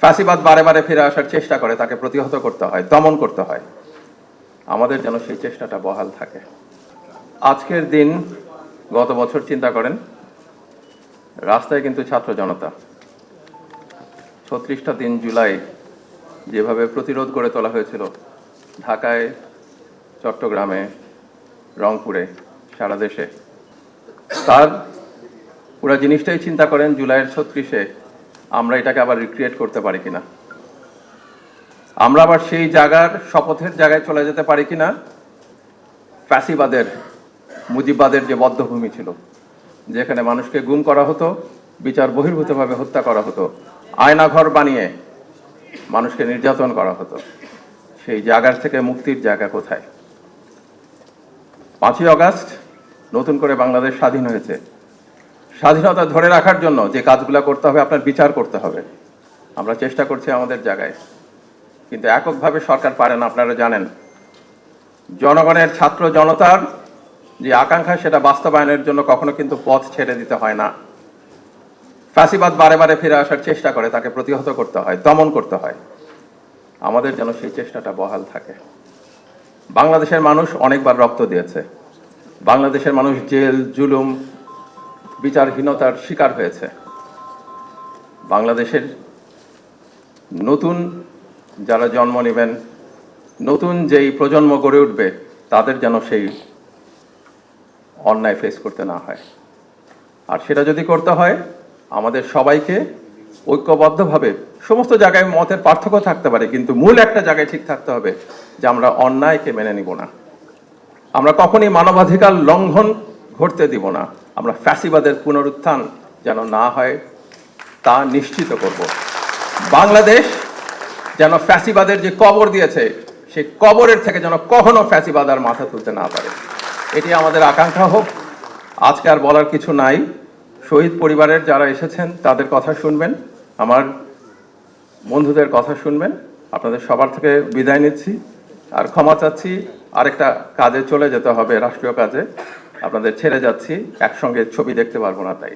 ফ্যাসিবাদ বারে বারে ফিরে আসার চেষ্টা করে, তাকে প্রতিহত করতে হয়, দমন করতে হয়। আমাদের যেন সেই চেষ্টাটা বহাল থাকে। আজকের দিন গত বছর চিন্তা করেন, রাস্তায় কিন্তু ছাত্র জনতা। ছত্রিশটা দিন জুলাই যেভাবে প্রতিরোধ গড়ে তোলা হয়েছিল, ঢাকায়, চট্টগ্রামে, রংপুরে, সারা দেশে। তার পুরো জিনিসটাই চিন্তা করেন জুলাইয়ের ছত্রিশে। আমরা এটাকে আবার রিক্রিয়েট করতে পারি কিনা? আমরা আবার সেই জায়গার শপথের জায়গায় চলে যেতে পারি কিনা? ফ্যাসিবাদের, মুজিববাদের যে বদ্ধভূমি ছিল, যেখানে মানুষকে গুম করা হতো, বিচার বহির্ভূতভাবে হত্যা করা হতো, আয়নাঘর বানিয়ে মানুষকে নির্যাতন করা হতো। সেই জায়গার থেকে মুক্তির জায়গা কোথায়? পাঁচই অগাস্ট নতুন করে বাংলাদেশ স্বাধীন হয়েছে। স্বাধীনতা ধরে রাখার জন্য যে কাজগুলো করতে হবে, আপনার বিচার করতে হবে। আমরা চেষ্টা করছি আমাদের জায়গায়। কিন্তু এককভাবে সরকার পারে না, আপনারা জানেন। জনগণের ছাত্র জনতার যে আকাঙ্ক্ষা, সেটা বাস্তবায়নের জন্য কখনো কিন্তু পথ ছেড়ে দিতে হয় না। ফ্যাসিবাদ বারে বারে ফিরে আসার চেষ্টা করে, তাকে প্রতিহত করতে হয়, দমন করতে হয়। আমাদের যেন সেই চেষ্টাটা বহাল থাকে। বাংলাদেশের মানুষ অনেকবার রক্ত দিয়েছে। বাংলাদেশের মানুষ জেল, জুলুম বিচারহীনতার শিকার হয়েছে। বাংলাদেশের নতুন যারা জন্ম নেবেন, নতুন যেই প্রজন্ম গড়ে উঠবে, তাদের যেন সেই অন্যায় ফেস করতে না হয়। আর সেটা যদি করতে হয়, আমাদের সবাইকে ঐক্যবদ্ধভাবে সমস্ত জায়গায় মতের পার্থক্য থাকতে পারে, কিন্তু মূল একটা জায়গায় ঠিক থাকতে হবে যে আমরা অন্যায়কে মেনে নিব না। আমরা কখনই মানবাধিকার লঙ্ঘন ঘটতে দিব না। আমরা ফ্যাসিবাদের পুনরুত্থান যেন না হয়, তা নিশ্চিত করব। বাংলাদেশ যেন ফ্যাসিবাদের যে কবর দিয়েছে, সেই কবরের থেকে যেন কখনো ফ্যাসিবাদ আর মাথা তুলতে না পারে। এটি আমাদের আকাঙ্ক্ষা হোক। আজকে আর বলার কিছু নাই। শহীদ পরিবারের যারা এসেছেন, তাদের কথা শুনবেন। আমার বন্ধুদের কথা শুনবেন। আপনাদের সবার থেকে বিদায় নিচ্ছি। আর ক্ষমা চাচ্ছি। আরেকটা কাজে চলে যেতে হবে, রাষ্ট্রীয় কাজে। আপনাদের ছেড়ে যাচ্ছি। একসঙ্গে ছবি দেখতে পারব না তাই।